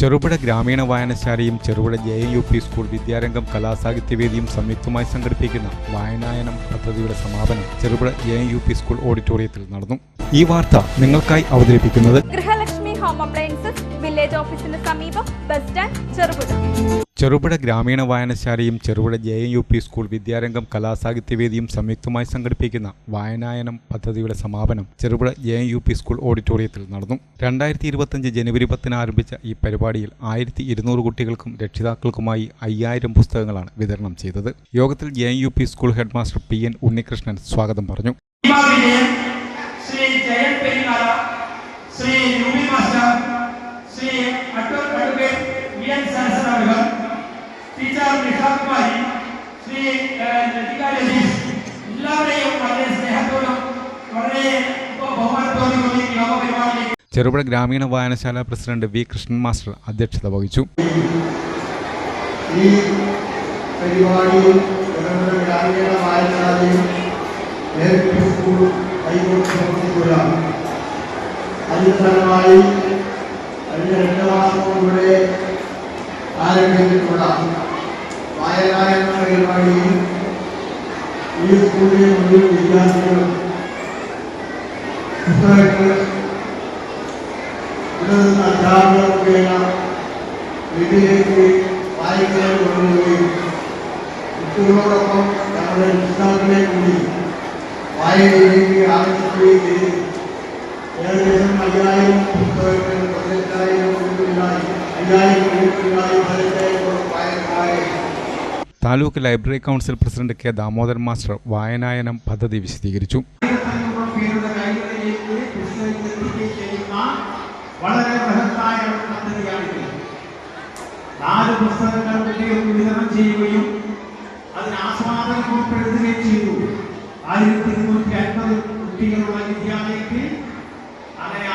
ചെറുപുഴ ഗ്രാമീണ വായനശാലയും Cherupuzha J U P school വിദ്യാരംഗം കലാസാഹിത്യവേദിയും സംയുക്തമായി സംഘടിപ്പിക്കുന്ന വായനായനം പദ്ധതിയുടെ സമാപനം Cherupuzha J U P school ഓഡിറ്റോറിയത്തിൽ നടന്നു. ഈ വാർത്ത നിങ്ങൾക്കായി അവതരിപ്പിക്കുന്നത് ഗൃഹലക്ഷ്മി ഹോം അപ്ലയൻസസ് വില്ലേജ് ഓഫീസിന് സമീപം ബസ് സ്റ്റാൻഡ് ചെറുപുഴ. ചെറുപുഴ ഗ്രാമീണ വായനശാലയും Cherupuzha J N U P school വിദ്യാരംഗം കലാസാഹിത്യവേദിയും സംയുക്തമായി സംഘടിപ്പിക്കുന്ന വായനായനം പദ്ധതിയുടെ സമാപനം Cherupuzha J N U P school ഓഡിറ്റോറിയത്തിൽ നടന്നു. രണ്ടായിരത്തി ഇരുപത്തഞ്ച് ജനുവരി പത്തിന് ആരംഭിച്ച ഈ പരിപാടിയിൽ ആയിരത്തി ഇരുന്നൂറ് കുട്ടികൾക്കും രക്ഷിതാക്കൾക്കുമായി അയ്യായിരം പുസ്തകങ്ങളാണ് വിതരണം ചെയ്തത്. യോഗത്തിൽ J N U P school headmaster P N Unnikrishnan സ്വാഗതം പറഞ്ഞു. Shri Jayan Peringala Shri Roopi master Shri Attoor advocate V N സരസരാവികൾ Nishakumari Shri Lathika Ratheesh എല്ലാവരെയും വളരെ സ്നേഹത്തോടും വളരെ ബഹുമാനത്തോടും കൂടി ചെറുപുഴ ഗ്രാമീണ വായനശാല പ്രസിഡന്റ് വി കൃഷ്ണൻ മാസ്റ്റർ അധ്യക്ഷത വഹിച്ചു. ഈ പരിപാടിയിൽ ഇടപെടൽ ഗ്രാമീണ വായനശാലയും നേതൃത്വ സ്കൂൾ കൈകൊണ്ട് പ്രവർത്തിക്കുക അതിന് കഴിഞ്ഞ രണ്ട് മാസം ഇവിടെ ആരംഭിച്ചിട്ടുള്ള എന്ന പരിപാടിയിൽ ഈ സ്കൂളിലെ മുഴുവൻ വിദ്യാർത്ഥികളും പുസ്തകങ്ങൾ ഇവിടെ നിന്ന് അധ്യാപകർ മുഖേന വീട്ടിലേക്ക് വായിക്കാൻ കൊണ്ടുപോവുകയും കുട്ടികളോടൊപ്പം ഞങ്ങളുടെ രക്ഷിതാക്കളെ കൂടി വായനയിലേക്ക് ആകർഷിക്കുകയും ചെയ്തു ഏകദേശം അയ്യായിരം പുസ്തകങ്ങൾ പതിനെട്ടായിരം കുട്ടികളായി അയ്യായിരം കുട്ടികളായി പതിനെട്ടായിരം വായനക്കാരെ taluk library council president K Damodaran master വായനായനം പദ്ധതി വിശദീകരിച്ചു. വിതരണം ചെയ്യുകയും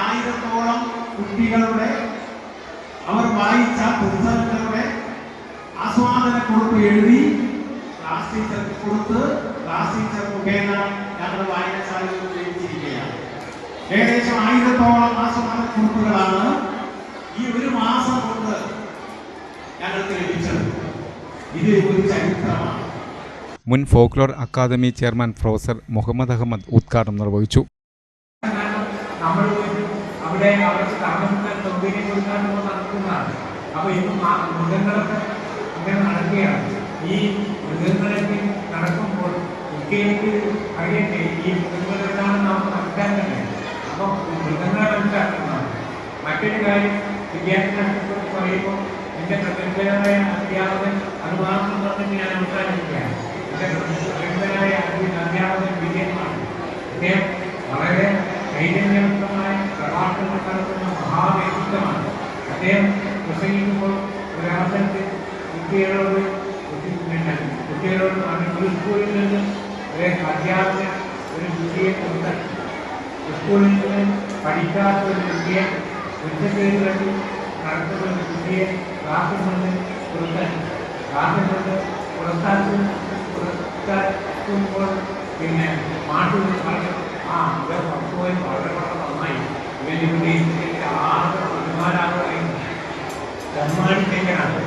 ആയിരത്തോളം കുട്ടികളുടെ അവർ വായിച്ച ആസ്വാദന കുറിപ്പ് എഴുതി ക്ലാസ് ടീച്ചർക്ക് കൊടുത്ത് ക്ലാസ് ടീച്ചർ മുഖേന ഞങ്ങൾ വായനശാലയിൽ ഉപയോഗിച്ചിരിക്കുകയാണ്. ഏകദേശം ആയിരത്തോളം ആസ്വാദന കുറിപ്പുകളാണ് ഈ ഒരു മാസം കൊണ്ട് ഞങ്ങൾക്ക് ലഭിച്ചത്. ഇത് ഒരു ചരിത്രമാണ്. മുൻ folklore academy chairman professor Muhammad Ahmed ഉദ്ഘാടനം നിർവഹിച്ചു. നമ്മൾ അവിടെ അവർക്ക് താമസിക്കാൻ സൗകര്യം കൊടുക്കാൻ നടക്കുന്നതാണ് അപ്പൊ ഇന്ന് മൃഗങ്ങളൊക്കെ ഇങ്ങനെ നടക്കുകയാണ്. ഈ മൃഗങ്ങളൊക്കെ നടക്കുമ്പോൾ കുട്ടികൾക്ക് അറിയട്ടെ ഈ മൃഗങ്ങൾ എന്താണെന്ന് നമുക്ക് മനസ്സിലാക്കണ്ടേ അപ്പോൾ മൃഗങ്ങളെ മനസ്സിലാക്കുന്നതാണ് മറ്റൊരു കാര്യം വിദ്യാഭ്യാസത്തെക്കുറിച്ച് പറയുമ്പോൾ എന്റെ പ്രഗത്ഭനായ അധ്യാപകൻ അത് മാത്രം പറഞ്ഞിട്ട് ഞാൻ അവസാനിക്കുകയാണ് എന്റെ പ്രഗത്ഭനായ അധ്യാപകൻ വിജയമാണ് അദ്ദേഹം വളരെ ചൈതന്യവൃത്തമായ പ്രഭാഷണം നടത്തുന്ന മഹാവ്യക്തിത്വമാണ്. അദ്ദേഹം പ്രസംഗിക്കുമ്പോൾ ഒരവസരത്തിൽ കുട്ടികളോട് കുട്ടി- പിന്നെ കുട്ടികളോട് പറഞ്ഞു ഒരു സ്കൂളിൽ നിന്ന് ഒരു അധ്യാപകൻ ഒരു കുട്ടിയെ കൊണ്ട് സ്കൂളിൽ നിന്ന് പഠിക്കാത്ത ഒരു കുട്ടിയെ ഉച്ചക്കേട് കണ്ടു നടത്തുന്ന ഒരു കുട്ടിയെ ക്ലാസ്സിൽ നിന്ന് പുറത്താക്കി ക്ലാസ്സിൽ നിന്ന് പുറത്താക്കി പുറത്താക്കുമ്പോൾ പിന്നെ മാട്ടു പറഞ്ഞു ആ ഇവർ പക്വമായി വളരെ വളരെ നന്നായി ഇവൻ ഇവിടെ ഇതിലേക്ക് ആറ് അഭിമാനാകുകയും ബഹുമാനിച്ചേക്കാണ്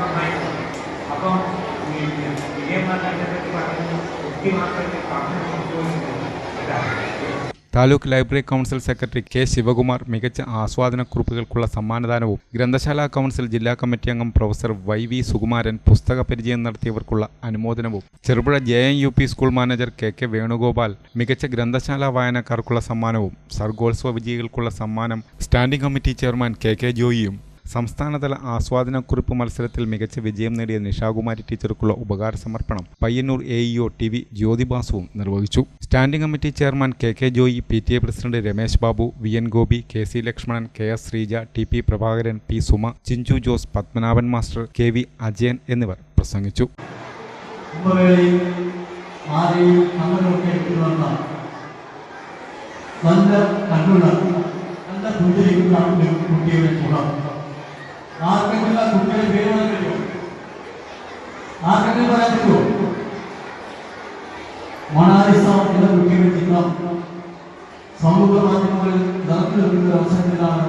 നന്നായിട്ടുണ്ട് അപ്പം taluk library council secretary K Sivakumar മികച്ച ആസ്വാദന ആസ്വാദനക്കുറിപ്പുകൾക്കുള്ള സമ്മാനദാനവും ഗ്രന്ഥശാല കൗൺസിൽ ജില്ലാ കമ്മിറ്റി അംഗം പ്രൊഫസർ വൈ വി സുകുമാരൻ പുസ്തക പരിചയം നടത്തിയവർക്കുള്ള അനുമോദനവും. Cherupuzha J N U P school manager K K Venugopal മികച്ച ഗ്രന്ഥശാല വായനക്കാർക്കുള്ള സമ്മാനവും സർഗോത്സവ വിജയികൾക്കുള്ള സമ്മാനം standing committee chairman K K ജോയിയും. സംസ്ഥാനതല ആസ്വാദനക്കുറിപ്പ് മത്സരത്തിൽ മികച്ച വിജയം നേടിയ നിഷാകുമാരി ടീച്ചർക്കുള്ള ഉപകാര സമർപ്പണം Payyanur A E O T V ജ്യോതിബാസുവും നിർവഹിച്ചു. Standing committee chairman K K Joy P T A president Ramesh Babu V N Gopi K C Lakshmanan K S Sreeja T P Prabhakaran P Suma Chinchu Jose Padmanabhan master K V Ajayan എന്നിവർ പ്രസംഗിച്ചു. നല്ല കുട്ടിയുടെ മുഖം ആർക്കെങ്കിലും ആ കുട്ടിയുടെ കഴിയുമോ ആർക്കെങ്കിലും പറയാൻ പറ്റുമോ? മണാലിസ എന്ന കുട്ടിയുടെ ചിത്രം സമൂഹ മാധ്യമങ്ങളിൽ നിറഞ്ഞു നിൽക്കുന്ന ഒരു അവസരത്തിലാണ്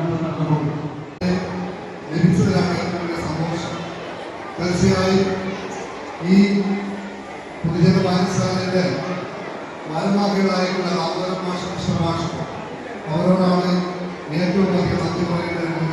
തീർച്ചയായും ഈ പൊതുജന പാകിസ്ഥാനിന്റെ മാരമാക്കികളായിട്ടുള്ള അവതരണ മാഷ അവരോടാണ് ഏറ്റവും അധികം സത്യം പറയേണ്ടത്